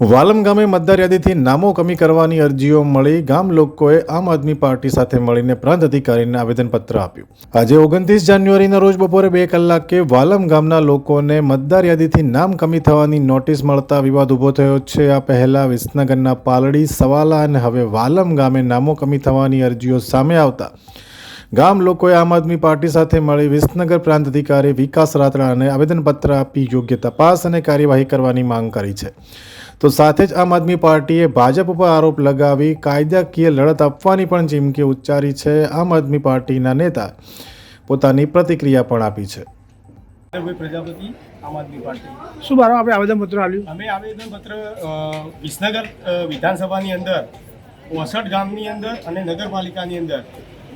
વાલમ ગામે મતદાર યાદીથી નામો કમી કરવાની અરજીઓ મળી. ગામ લોકોએ આમ આદમી પાર્ટી સાથે મળીને પ્રાંત અધિકારીને આવેદનપત્ર આપ્યું. આજે ઓગણત્રીસ જાન્યુઆરીના રોજ બપોરે બે કલાકે વાલમ ગામના લોકોને મતદાર યાદીથી નામ કમી થવાની નોટિસ મળતા વિવાદ ઊભો થયો છે. આ પહેલા વિસનગરના પાલડી, સવાલા અને હવે વાલમ ગામે નામો કમી થવાની અરજીઓ સામે આવતા ગામ લોકોએ આમ આદમી પાર્ટી સાથે મળી વિસનગર પ્રાંત અધિકારી વિકાસ રાતડાને આવેદનપત્ર આપી યોગ્ય તપાસ અને કાર્યવાહી કરવાની માંગ કરી છે. તો સાથે જ આમ આદમી પાર્ટીએ ભાજપ ઉપર આરોપ લગાવી કાયદાકીય લડત આપવાની પણ ચીમકી ઉચ્ચારી છે આમ આદમી પાર્ટીના નેતા. પોતાની પ્રતિક્રિયા પણ આપી છે. પ્રજાપતિ આમ આદમી પાર્ટી? શું મારો આપણે આવેદનપત્ર આપ્યું? અમે આવેદનપત્ર વિસનગર વિધાનસભાની અંદર ઓસઠ ગામની અંદર અને નગરપાલિકાની અંદર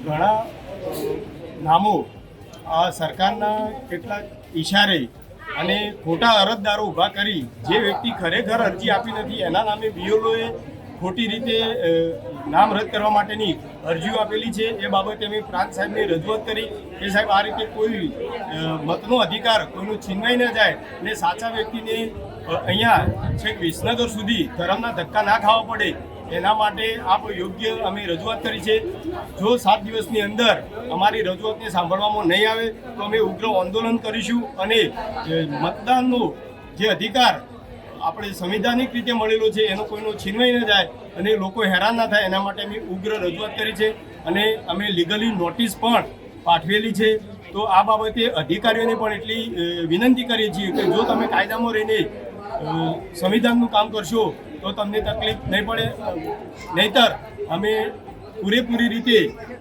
ઘણા નામો સરકારના કેટલાક ઈશારે અને ખોટા અરજદારો ઊભા કરી જે વ્યક્તિ ખરેખર અરજી આપી નથી, એના નામે બીઓલોએ ખોટી રીતે નામ રદ કરવા માટેની અરજીઓ આપેલી છે. એ બાબતે અમે પ્રાંત સાહેબને રજૂઆત કરી. કે સાહેબ આ રીતે કોઈ મતનો અધિકાર, કોઈનું છીનવાઈ ન જાય અને સાચા વ્યક્તિને અહીંયા છેક વિસનગર સુધી ધરમના ધક્કા ના ખાવા પડે એના માટે આપ યોગ્ય અમે રજૂઆત કરી છે. જો સાત દિવસની અંદર અમારી રજૂઆતને સાંભળવામાં નહીં આવે, તો અમે ઉગ્ર આંદોલન કરીશું અને મતદાનનો જે અધિકાર આપણે સંવિધાનિક રીતે મળેલો છે, એનો કોઈનો છીનવાઈ ન જાય અને લોકો હેરાન ના થાય, એના માટે અમે ઉગ્ર રજૂઆત કરી છે અને અમે લીગલી નોટિસ પણ પાઠવેલી છે. તો આ બાબતે અધિકારીઓને પણ એટલી વિનંતી કરીએ છીએ કે જો તમે કાયદામાં રહીને સંવિધાનનું કામ કરશો તો તમને તકલીફ નહીં પડે. નહીતર અમે પૂરેપૂરી રીતે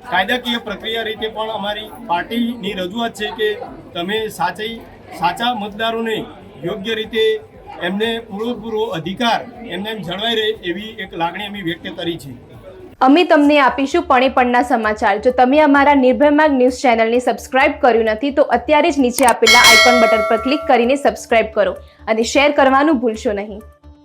કાયદાકીય પ્રક્રિયા રીતે પણ અમારી પાર્ટીની રજૂઆત છે કે તમે સાચી સાચા મતદારોને યોગ્ય રીતે એમને પૂરેપૂરો અધિકાર એમને એમ જળવાઈ રહે એવી એક લાગણી અમે વ્યક્ત કરી છે. અમે તમને આપીશું પણે પણના સમાચાર. જો તમે અમારા નિર્ભય માર્ગ ન્યૂઝ ચેનલને સબસ્ક્રાઇબ કર્યું નથી, તો અત્યારે જ નીચે આપેલા આઇકોન બટન પર ક્લિક કરીને સબસ્ક્રાઇબ કરો અને શેર કરવાનું ભૂલશો નહીં.